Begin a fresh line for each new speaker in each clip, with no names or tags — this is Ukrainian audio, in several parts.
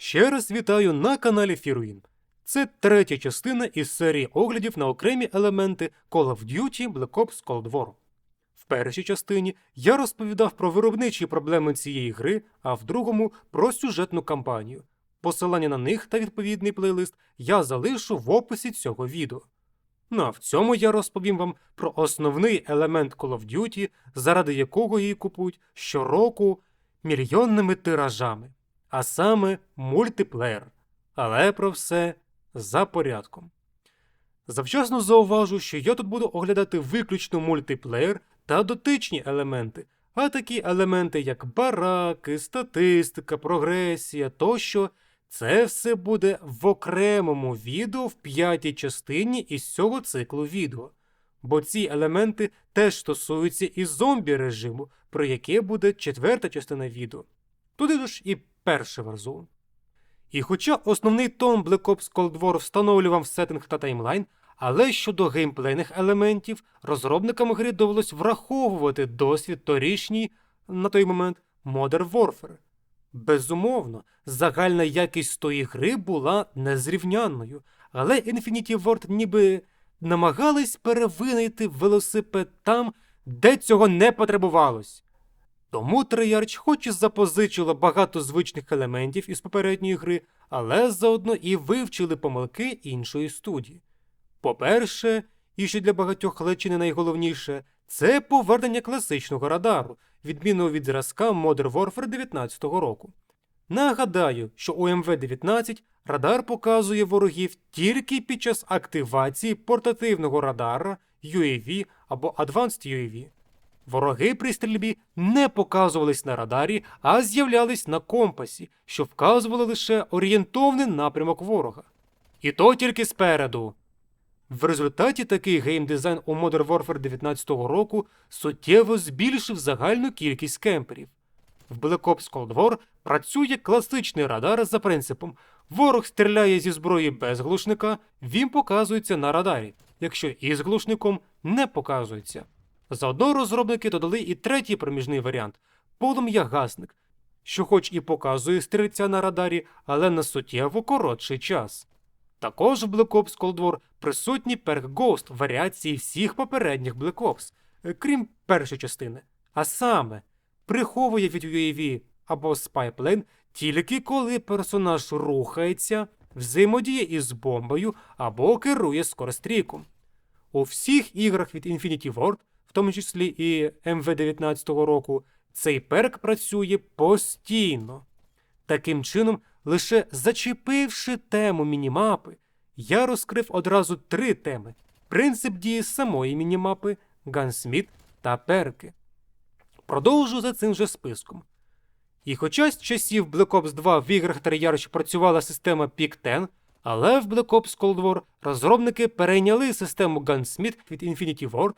Ще раз вітаю на каналі Фіруїн. Це третя частина із серії оглядів на окремі елементи Call of Duty Black Ops Cold War. В першій частині я розповідав про виробничі проблеми цієї гри, а в другому про сюжетну кампанію. Посилання на них та відповідний плейлист я залишу в описі цього відео. Ну а в цьому я розповім вам про основний елемент Call of Duty, заради якого її купують щороку мільйонними тиражами, а саме мультиплеєр. Але про все за порядком. Завчасно зауважу, що я тут буду оглядати виключно мультиплеєр та дотичні елементи, а такі елементи, як бараки, статистика, прогресія тощо, це все буде в окремому відео в п'ятій частині із цього циклу відео. Бо ці елементи теж стосуються і зомбі режиму, про яке буде четверта частина відео. Туди ж і перший Warzone. І хоча основний тон Black Ops Cold War встановлює вам сеттинг та таймлайн, але щодо геймплейних елементів, розробникам гри довелось враховувати досвід торішній на той момент Modern Warfare. Безумовно, загальна якість тої гри була незрівнянною, але Infinity Ward ніби намагались перевинайти велосипед там, де цього не потребувалось. Тому Treyarch хоч і запозичила багато звичних елементів із попередньої гри, але заодно і вивчили помилки іншої студії. По-перше, і що для багатьох але чи не найголовніше, це повернення класичного радару, відмінного від зразка Modern Warfare 19 року. Нагадаю, що у МВ-19 радар показує ворогів тільки під час активації портативного радара UAV або Advanced UAV. Вороги при стрільбі не показувались на радарі, а з'являлись на компасі, що вказували лише орієнтовний напрямок ворога. І то тільки спереду. В результаті такий геймдизайн у Modern Warfare 19 року суттєво збільшив загальну кількість кемперів. В Black Ops Cold War працює класичний радар за принципом: ворог стріляє зі зброї без глушника, він показується на радарі, якщо із глушником не показується. Заодно розробники додали і третій проміжний варіант полум'я-гасник, що хоч і показує стрільця на радарі, але на суттєво коротший час. Також в Black Ops Cold War присутній перк Ghost варіації всіх попередніх Black Ops, е, крім першої частини. А саме, приховує від UAV або Spyplane тільки коли персонаж рухається, взаємодіє із бомбою або керує скорострійком. У всіх іграх від Infinity Ward, в тому числі і МВ-19 року, цей перк працює постійно. Таким чином, лише зачепивши тему мінімапи, я розкрив одразу три теми: принцип дії самої мінімапи, гансміт та перки. Продовжу за цим же списком. І хоча з часів Black Ops 2 в іграх Treyarch працювала система Pick-10, але в Black Ops Cold War розробники перейняли систему Gunsmith від Infinity Ward.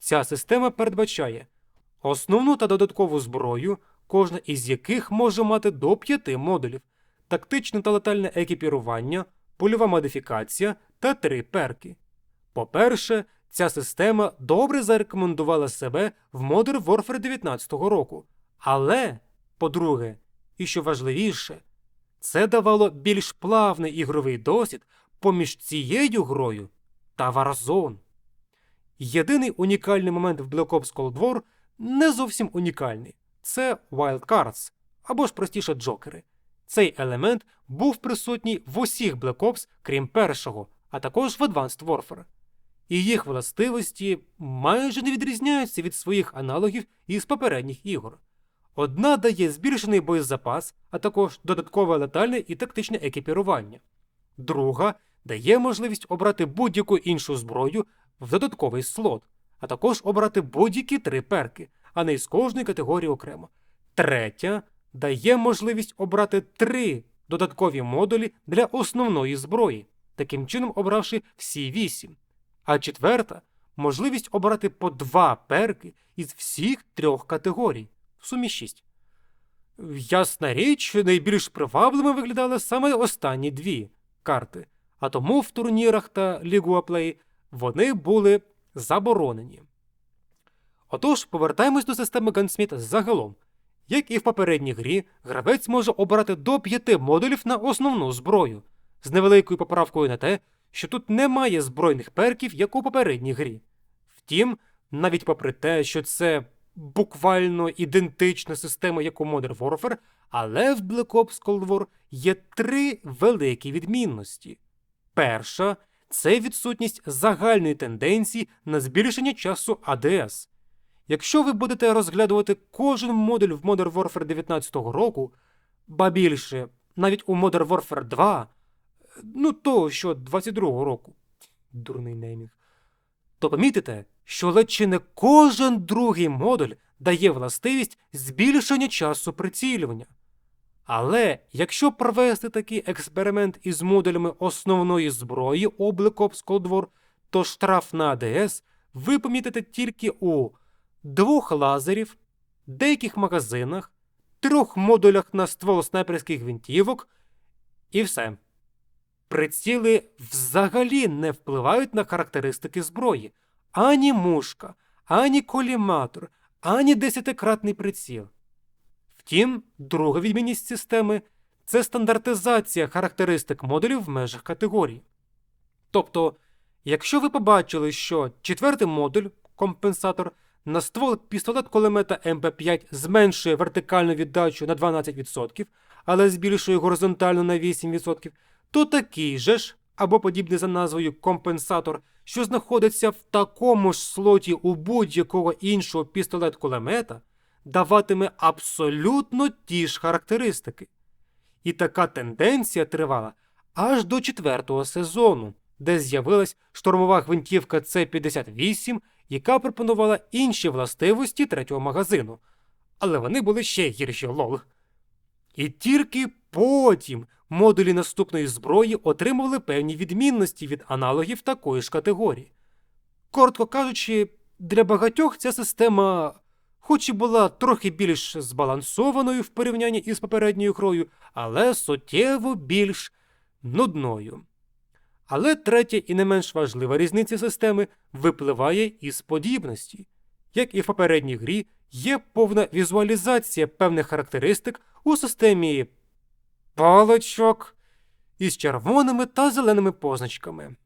Ця система передбачає основну та додаткову зброю, кожна із яких може мати до 5 модулів, тактичне та летальне екіпірування, польова модифікація та три перки. По-перше, ця система добре зарекомендувала себе в Modern Warfare 19 року. Але, по-друге, і що важливіше, це давало більш плавний ігровий досвід поміж цією грою та Warzone. Єдиний унікальний момент в Black Ops Cold War не зовсім унікальний це Wild Cards, або ж простіше Джокери. Цей елемент був присутній в усіх Black Ops, крім першого, а також в Advanced Warfare. І їх властивості майже не відрізняються від своїх аналогів із попередніх ігор. Одна дає збільшений боєзапас, а також додаткове летальне і тактичне екіпірування. Друга дає можливість обрати будь-яку іншу зброю в додатковий слот, а також обрати будь-які три перки, а не з кожної категорії окремо. Третя дає можливість обрати три додаткові модулі для основної зброї, таким чином обравши всі вісім. А четверта можливість обрати по два перки із всіх трьох категорій, в сумі шість. Ясна річ, найбільш привабливими виглядали саме останні дві карти, а тому в турнірах та Лігуаплей вони були заборонені. Отож, повертаємось до системи Gunsmith загалом. Як і в попередній грі, гравець може обрати до п'яти модулів на основну зброю, з невеликою поправкою на те, що тут немає збройних перків, як у попередній грі. Втім, навіть попри те, що це буквально ідентична система, як у Modern Warfare, але в Black Ops Cold War є три великі відмінності. Перша це відсутність загальної тенденції на збільшення часу АДС. Якщо ви будете розглядувати кожен модуль в Modern Warfare 19 року, ба більше, навіть у Modern Warfare 2, ну того, що 22 року, дурний неймінг, то помітите, що ледь чи не кожен другий модуль дає властивість збільшення часу прицілювання. Але якщо провести такий експеримент із модулями основної зброї у Black Cold War, то штраф на АДС ви помітите тільки у двох лазерів, деяких магазинах, трьох модулях на ствол снайперських гвинтівок і все. Приціли взагалі не впливають на характеристики зброї. Ані мушка, ані коліматор, ані десятикратний приціл. Втім, друга відмінність системи це стандартизація характеристик модулів в межах категорії. Тобто, якщо ви побачили, що четвертий модуль, компенсатор, на ствол пістолет кулемета МП5 зменшує вертикальну віддачу на 12%, але збільшує горизонтальну на 8%, то такий же ж, або подібний за назвою компенсатор, що знаходиться в такому ж слоті у будь-якого іншого пістолет кулемета, даватиме абсолютно ті ж характеристики. І така тенденція тривала аж до четвертого сезону, де з'явилась штурмова гвинтівка С-58, яка пропонувала інші властивості третього магазину. Але вони були ще гірші лол. І тільки потім модулі наступної зброї отримували певні відмінності від аналогів такої ж категорії. Коротко кажучи, для багатьох ця система, хоч і була трохи більш збалансованою в порівнянні із попередньою грою, але суттєво більш нудною. Але третя і не менш важлива різниця системи випливає із подібності. Як і в попередній грі, є повна візуалізація певних характеристик у системі паличок із червоними та зеленими позначками.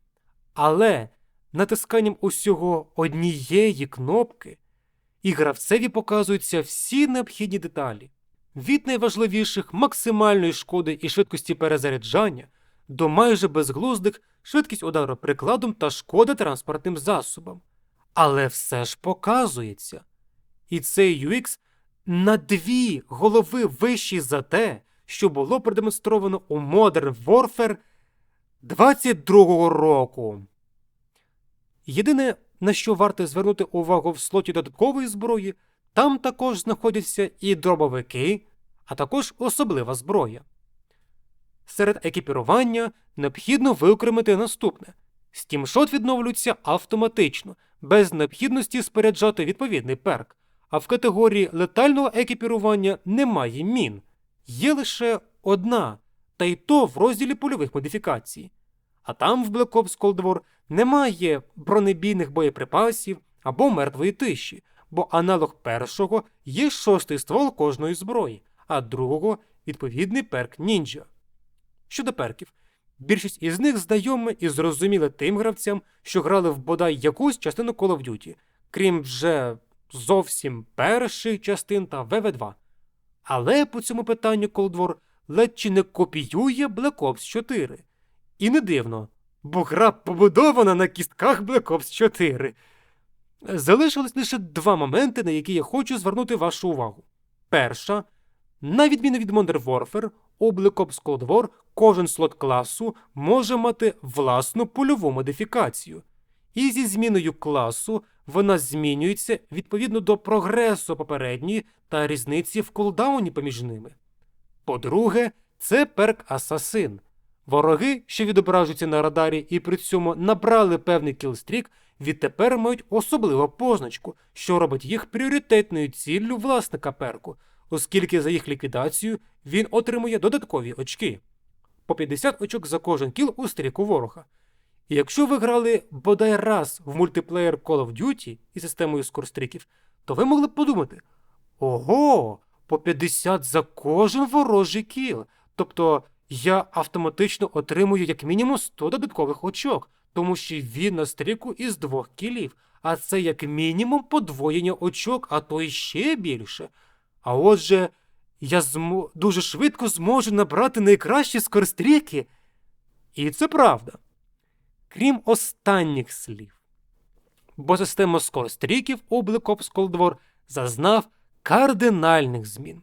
Але натисканням усього однієї кнопки і гравцеві показуються всі необхідні деталі від найважливіших максимальної шкоди і швидкості перезаряджання до майже безглуздих швидкість удару прикладом та шкода транспортним засобам. Але все ж показується. І цей UX на дві голови вищий за те, що було продемонстровано у Modern Warfare 22-го року. Єдине, на що варто звернути увагу в слоті додаткової зброї, там також знаходяться і дробовики, а також особлива зброя. Серед екіпірування необхідно виокремити наступне: стімшот відновлюється автоматично, без необхідності споряджати відповідний перк, а в категорії летального екіпірування немає мін, є лише одна, та й то в розділі польових модифікацій. А там в Black Ops Cold War немає бронебійних боєприпасів або мертвої тиші, бо аналог першого є шостий ствол кожної зброї, а другого відповідний перк нінджа. Щодо перків, більшість із них знайоме і зрозуміле тим гравцям, що грали в бодай якусь частину Call of Duty, крім вже зовсім перших частин та ВВ2. Але по цьому питанню Cold War ледь чи не копіює Black Ops 4. І не дивно, бо гра побудована на кістках Black Ops 4. Залишилось лише два моменти, на які я хочу звернути вашу увагу. Перша, на відміну від Modern Warfare, у Black Ops Cold War кожен слот класу може мати власну польову модифікацію. І зі зміною класу вона змінюється відповідно до прогресу попередньої та різниці в кулдауні поміж ними. По-друге, це перк Асасин. Вороги, що відображуються на радарі і при цьому набрали певний кілстрік, відтепер мають особливу позначку, що робить їх пріоритетною ціллю власника перку, оскільки за їх ліквідацію він отримує додаткові очки по 50 очок за кожен кіл у стріку ворога. І якщо ви грали бодай раз в мультиплеєр Call of Duty із системою скорстріків, то ви могли б подумати: ого, по 50 за кожен ворожий кіл. Тобто я автоматично отримую як мінімум 100 додаткових очок, тому що він на стріку із двох кілів, а це як мінімум подвоєння очок, а то й ще більше. А отже, я змо... дуже швидко зможу набрати найкращі скорстріки. І це правда. Крім останніх слів. Бо система скорстріків Cold War зазнав кардинальних змін.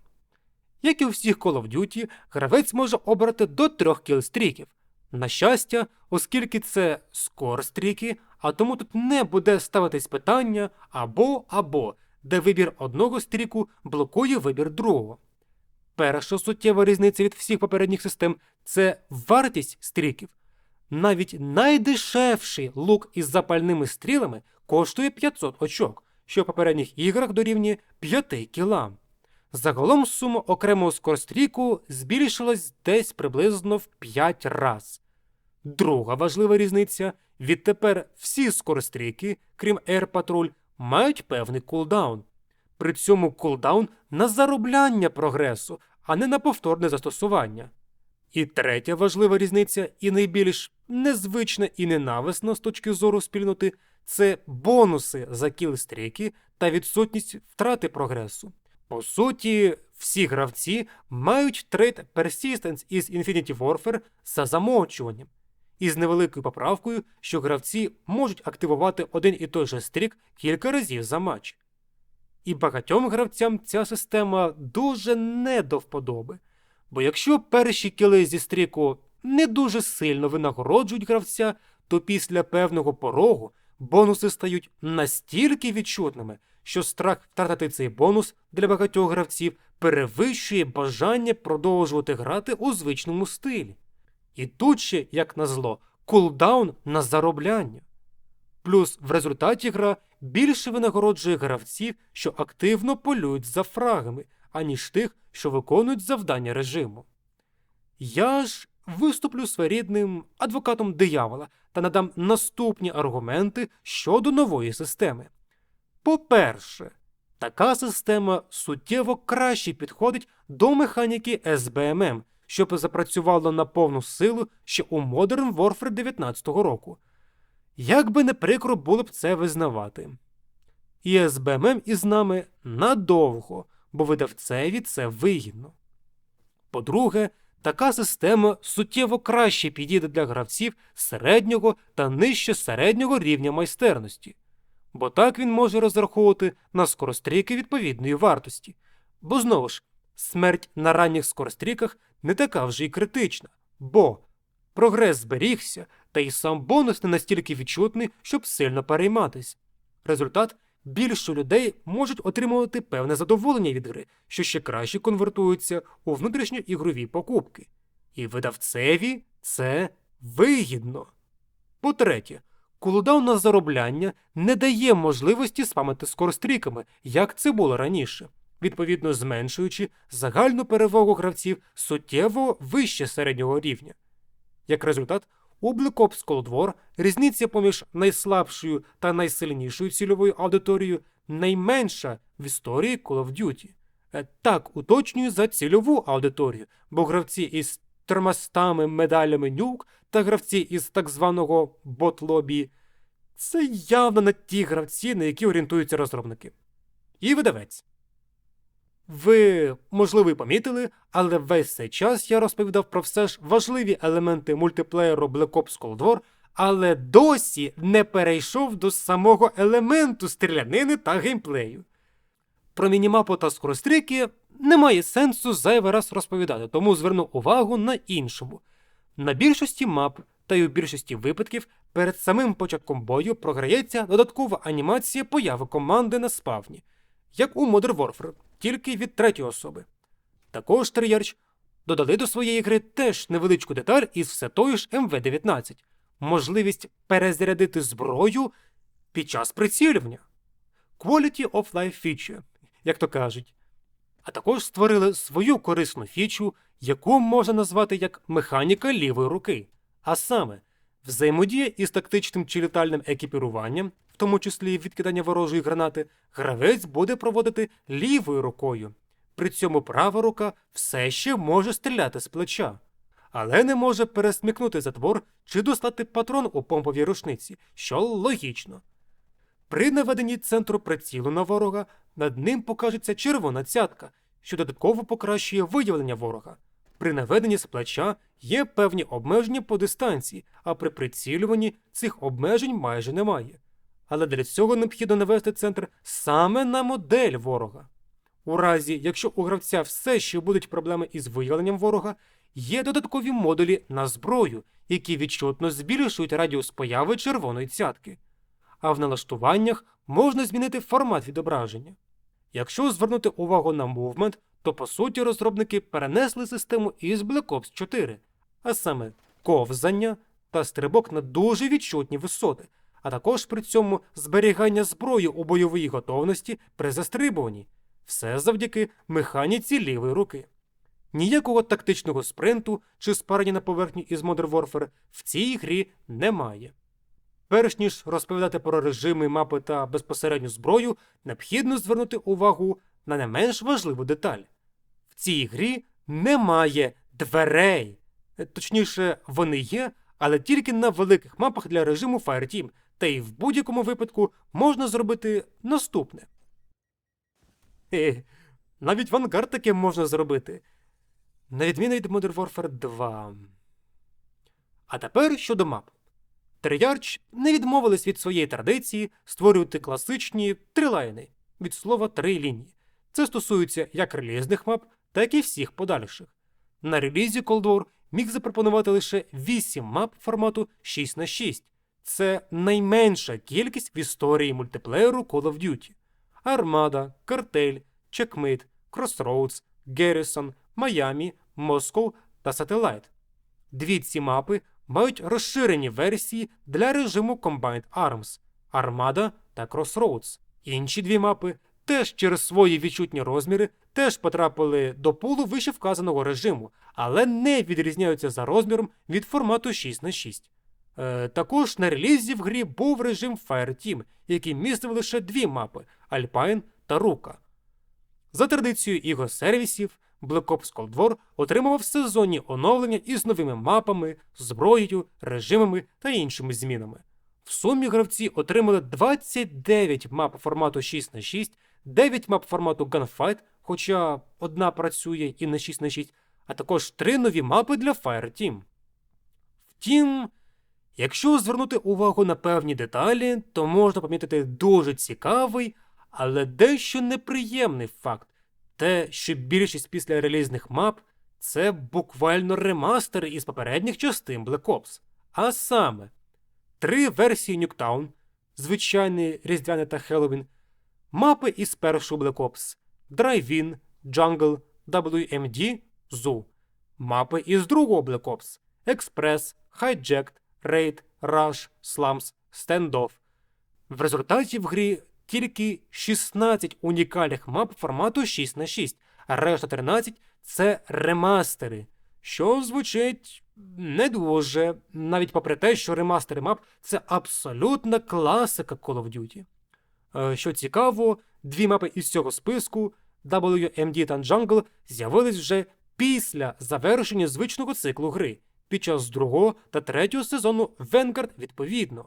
Як і у всіх Call of Duty, гравець може обрати до трьох кілстріків. На щастя, оскільки це скорстріки, а тому тут не буде ставитись питання або або, де вибір одного стріку блокує вибір другого. Перша суттєва різниця від всіх попередніх систем це вартість стріків. Навіть найдешевший лук із запальними стрілами коштує 500 очок, що в попередніх іграх дорівнює 5 кілам. Загалом сума окремого скорстріку збільшилась десь приблизно в 5 раз. Друга важлива різниця відтепер всі скоростріки, крім Air Patrol, мають певний кулдаун. При цьому кулдаун на заробляння прогресу, а не на повторне застосування. І третя важлива різниця, і найбільш незвична і ненависна з точки зору спільноти це бонуси за кілстріки та відсутність втрати прогресу. По суті, всі гравці мають трейд Persistence із Infinity Warfare за замовчуванням, із невеликою поправкою, що гравці можуть активувати один і той же стрік кілька разів за матч. І багатьом гравцям ця система дуже не до вподоби. Бо якщо перші кіли зі стріку не дуже сильно винагороджують гравця, то після певного порогу бонуси стають настільки відчутними, що страх втратити цей бонус для багатьох гравців перевищує бажання продовжувати грати у звичному стилі. І тут ще, як назло, кулдаун на заробляння. Плюс в результаті гра більше винагороджує гравців, що активно полюють за фрагами, аніж тих, що виконують завдання режиму. Я ж виступлю своєрідним адвокатом диявола та надам наступні аргументи щодо нової системи. По-перше, така система суттєво краще підходить до механіки SBMM, щоб запрацювала на повну силу ще у Modern Warfare 19 року. Як би не прикро було б це визнавати. І SBMM із нами надовго, бо видавцеві це вигідно. По-друге, така система суттєво краще підійде для гравців середнього та нижче середнього рівня майстерності, бо так він може розраховувати на скоростріки відповідної вартості. Бо знову ж, смерть на ранніх скоростріках не така вже й критична, бо прогрес зберігся, та й сам бонус не настільки відчутний, щоб сильно перейматись. Результат більше людей можуть отримувати певне задоволення від гри, що ще краще конвертується у внутрішньоігрові покупки. І видавцеві це вигідно. По-третє, кулдаун на заробляння не дає можливості спамити скоростріками, як це було раніше, відповідно зменшуючи загальну перевагу гравців суттєво вище середнього рівня. Як результат, у Black Ops Cold War різниця поміж найслабшою та найсильнішою цільовою аудиторією найменша в історії Call of Duty. Е, Так, уточнюю за цільову аудиторію, бо гравці із термостами медалями нюк та гравці із так званого бот-лобі – це явно не ті гравці, на які орієнтуються розробники. І видавець. Ви, можливо, і помітили, але весь цей час я розповідав про все ж важливі елементи мультиплеєру Black Ops Cold War, але досі не перейшов до самого елементу стрілянини та геймплею. Про мінімапу та скоростріки немає сенсу зайвий раз розповідати, тому зверну увагу на іншому. На більшості мап та й у більшості випадків перед самим початком бою програється додаткова анімація появи команди на спавні, як у Modern Warfare, тільки від третьої особи. Також Тріярч додали до своєї гри теж невеличку деталь із все тої ж МВ-19 можливість перезарядити зброю під час прицілювання. Quality of Life Feature, як то кажуть. А також створили свою корисну фічу, яку можна назвати як механіка лівої руки, а саме взаємодія із тактичним чи літальним екіпіруванням, в тому числі відкидання ворожої гранати, гравець буде проводити лівою рукою. При цьому права рука все ще може стріляти з плеча, але не може пересмикнути затвор чи достати патрон у помповій рушниці, що логічно. При наведенні центру прицілу на ворога над ним покажеться червона цятка, що додатково покращує виявлення ворога. При наведенні з плеча є певні обмеження по дистанції, а при прицілюванні цих обмежень майже немає. Але для цього необхідно навести центр саме на модель ворога. У разі, якщо у гравця все ще будуть проблеми із виявленням ворога, є додаткові модулі на зброю, які відчутно збільшують радіус появи червоної цятки. А в налаштуваннях можна змінити формат відображення. Якщо звернути увагу на Movement, то по суті розробники перенесли систему із Black Ops 4, а саме ковзання та стрибок на дуже відчутні висоти, а також при цьому зберігання зброї у бойовій готовності при застрибуванні. Все завдяки механіці лівої руки. Ніякого тактичного спринту чи спарення на поверхні із Modern Warfare в цій грі немає. Перш ніж розповідати про режими, мапи та безпосередню зброю, необхідно звернути увагу на не менш важливу деталь. В цій грі немає дверей. Е, Точніше, вони є, але тільки на великих мапах для режиму Fireteam, та й в будь-якому випадку можна зробити наступне. Е, навіть Vanguard таке можна зробити. На відміну від Modern Warfare 2. А тепер щодо мап. Treyarch не відмовились від своєї традиції створювати класичні трилайни від слова три лінії. Це стосується як релізних мап, так і всіх подальших. На релізі Cold War міг запропонувати лише 8 мап формату 6 на 6 Це найменша кількість в історії мультиплеєру Call of Duty. Армада, Картель, Checkmate, Crossroads, Garrison, Майамі, Москов та Сателайт. Дві ці мапи мають розширені версії для режиму Combined Arms Армада та Crossroads. Інші дві мапи теж через свої відчутні розміри теж потрапили до пулу вище вказаного режиму, але не відрізняються за розміром від формату 6 на 6 Е, також на релізі в грі був режим Fireteam, який містив лише дві мапи Alpine та Рука. За традицією його сервісів, Black Ops Cold War отримував сезонні оновлення із новими мапами, зброєю, режимами та іншими змінами. В сумі гравці отримали 29 мап формату 6 на 6 9 мап формату Gunfight, хоча одна працює і на 6 на 6 а також 3 нові мапи для Fireteam. Втім, якщо звернути увагу на певні деталі, то можна помітити дуже цікавий, але дещо неприємний факт те, що більшість після релізних мап це буквально ремастери із попередніх частин Black Ops. А саме, три версії Nuketown, звичайний Різдвяний та Хеллоуін, мапи із першого Black Ops, Drive-In, Jungle, WMD, Zoo, мапи із другого Black Ops, Express, Hijacked, Raid, Rush, Slums, Standoff. В результаті в грі тільки 16 унікальних мап формату 6 на 6 а решта 13 це ремастери, що звучить не дуже, навіть попри те, що ремастери мап це абсолютна класика Call of Duty. Е, Що цікаво, дві мапи із цього списку WMD та Jungle з'явились вже після завершення звичного циклу гри під час другого та третього сезону Vanguard відповідно.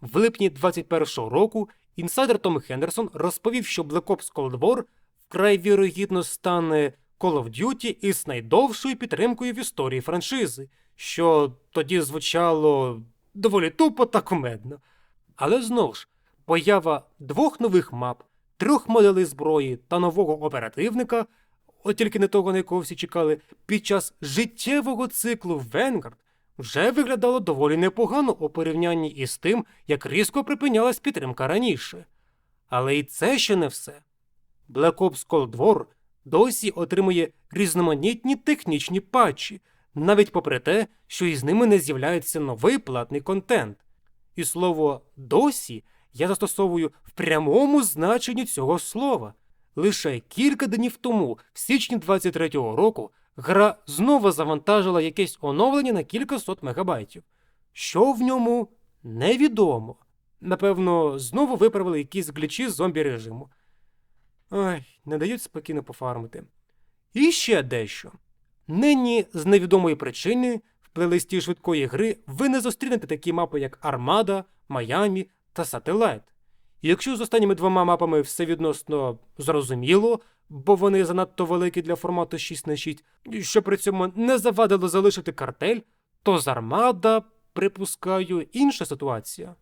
В липні 21-го року інсайдер Том Хендерсон розповів, що Black Ops Cold War вкрай вірогідно стане Call of Duty із найдовшою підтримкою в історії франшизи, що тоді звучало доволі тупо та кумедно. Але знову ж, поява двох нових мап, трьох моделей зброї та нового оперативника, от тільки не того, на якого всі чекали, під час життєвого циклу Vanguard вже виглядало доволі непогано у порівнянні із тим, як різко припинялась підтримка раніше. Але і це ще не все. Black Ops Cold War досі отримує різноманітні технічні патчі, навіть попри те, що із ними не з'являється новий платний контент. І слово досі я застосовую в прямому значенні цього слова. Лише кілька днів тому, в січні 23-го року, гра знову завантажила якесь оновлення на кількасот мегабайтів. Що в ньому невідомо. Напевно, знову виправили якісь глічі з зомбі режиму. Ой, не дають спокійно пофармити. І ще дещо. Нині з невідомої причини в плейлисті швидкої гри ви не зустрінете такі мапи, як Армада, Майамі та Сателайт. І якщо з останніми двома мапами все відносно зрозуміло, бо вони занадто великі для формату 6 на 6, що при цьому не завадило залишити картель, то з Армада, припускаю, інша ситуація.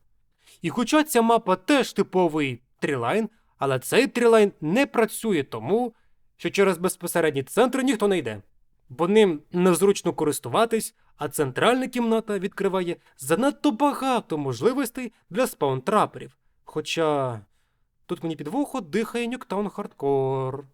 І хоча ця мапа теж типовий трілайн, але цей трілайн не працює тому, що через безпосередній центр ніхто не йде, бо ним незручно користуватись, а центральна кімната відкриває занадто багато можливостей для спаунтраперів. Хоча тут мені під вухо дихає Нюктаун Хардкор.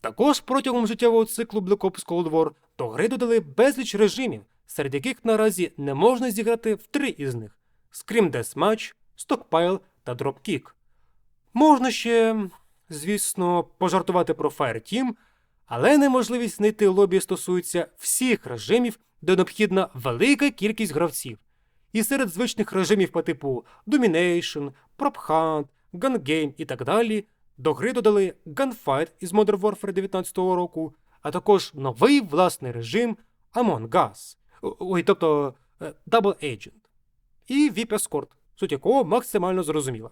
Також протягом життєвого циклу Black Ops Cold War до гри додали безліч режимів, серед яких наразі не можна зіграти в три із них: Scream Deathmatch, Stockpile та Dropkick. Можна ще, звісно, пожартувати про Fireteam, але неможливість знайти лобі стосується всіх режимів, де необхідна велика кількість гравців. І серед звичних режимів по типу Domination, Prop Hunt, Gun Game і так далі до гри додали Gunfight із Modern Warfare 19 року, а також новий власний режим Among Us, ой, тобто е, Double Agent, і VIP Escort, суть якого максимально зрозуміла.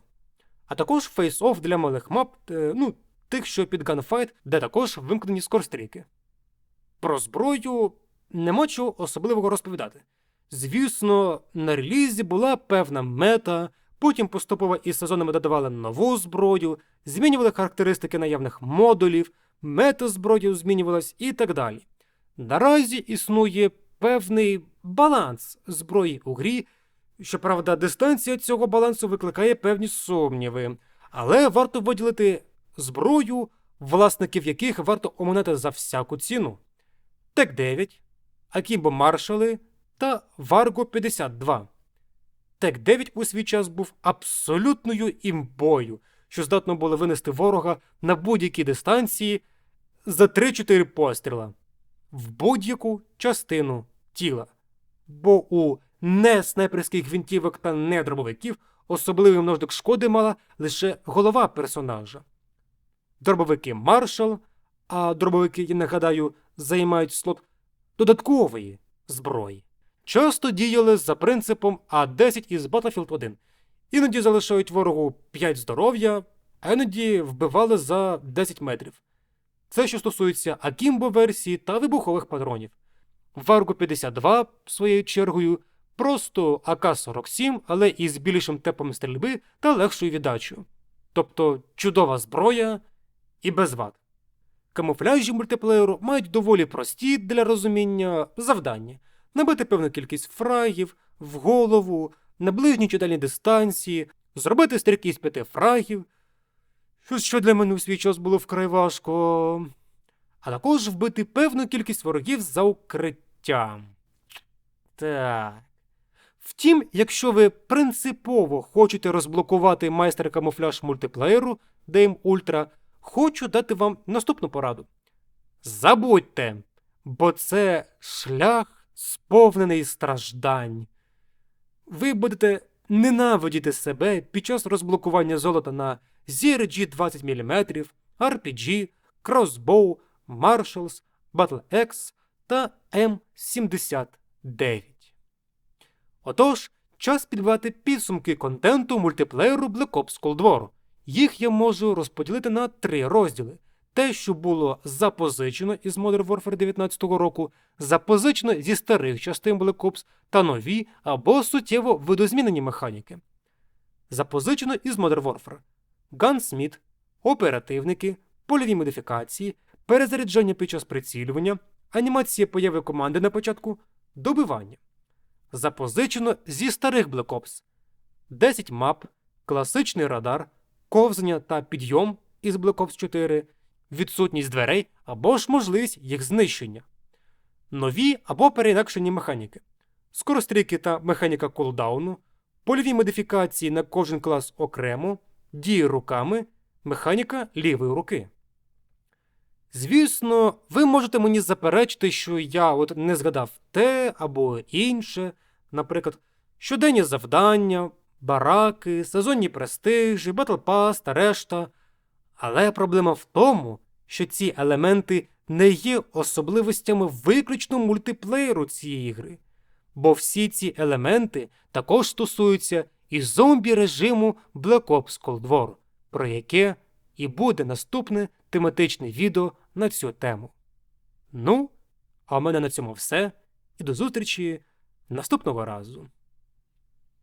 А також Face-Off для малих мап, е, ну, тих, що під Gunfight, де також вимкнені скорстріки. Про зброю нема чого особливого розповідати. Звісно, на релізі була певна мета, потім поступово із сезонами додавали нову зброю, змінювали характеристики наявних модулів, мета зброї змінювалась і так далі. Наразі існує певний баланс зброї у грі, щоправда, дистанція цього балансу викликає певні сумніви, але варто виділити зброю, власників яких варто оминати за всяку ціну. Тек 9, Акімбо Маршали та Варго 52. Тек 9 у свій час був абсолютною імбою, що здатно було винести ворога на будь-якій дистанції за 3-4 постріла в будь-яку частину тіла. Бо у не снайперських гвинтівок та не дробовиків особливий множник шкоди мала лише голова персонажа. Дробовики Маршал, а дробовики, я нагадаю, займають слот додаткової зброї. Часто діяли за принципом А10 із Battlefield 1. Іноді залишають ворогу 5 здоров'я, а іноді вбивали за 10 метрів. Це що стосується Акімбо версії та вибухових патронів. Варго 52, своєю чергою, просто АК-47, але із більшим темпом стрільби та легшою віддачею. Тобто чудова зброя і без вад. Камуфляжі мультиплеєру мають доволі прості для розуміння завдання набити певну кількість фрагів в голову, на ближній чи дальній дистанції, зробити стрільки з п'яти фрагів, що для мене у свій час було вкрай важко, а також вбити певну кількість ворогів за укриттям. Так. Втім, якщо ви принципово хочете розблокувати майстер камуфляж мультиплеєру Dame Ultra, хочу дати вам наступну пораду. Забудьте, бо це шлях сповнений страждань. Ви будете ненавидіти себе під час розблокування золота на ZRG 20 мм, RPG, Crossbow, Marshalls, Battle X та М79. Отож, час підбивати підсумки контенту мультиплеєру Black Ops Cold War. Їх я можу розподілити на три розділи. Те, що було запозичено із Modern Warfare 19 року, запозичено зі старих частин Black Ops та нові або суттєво видозмінені механіки. Запозичено із Modern Warfare Gunsmith, оперативники, польові модифікації, перезаряджання під час прицілювання, анімація появи команди на початку, добивання. Запозичено зі старих Black Ops 10 мап, класичний радар, ковзання та підйом із Black Ops 4, відсутність дверей або ж можливість їх знищення, нові або переінакшені механіки, скорострійки та механіка кулдауну, польові модифікації на кожен клас окремо, дії руками, механіка лівої руки. Звісно, ви можете мені заперечити, що я от не згадав те або інше, наприклад, щоденні завдання, бараки, сезонні престижі, батл пас та решта. Але проблема в тому, що ці елементи не є особливостями виключно мультиплеєру цієї гри, бо всі ці елементи також стосуються і зомбі режиму Black Ops Cold War, про яке і буде наступне тематичне відео на цю тему. Ну, а в мене на цьому все, і до зустрічі наступного разу.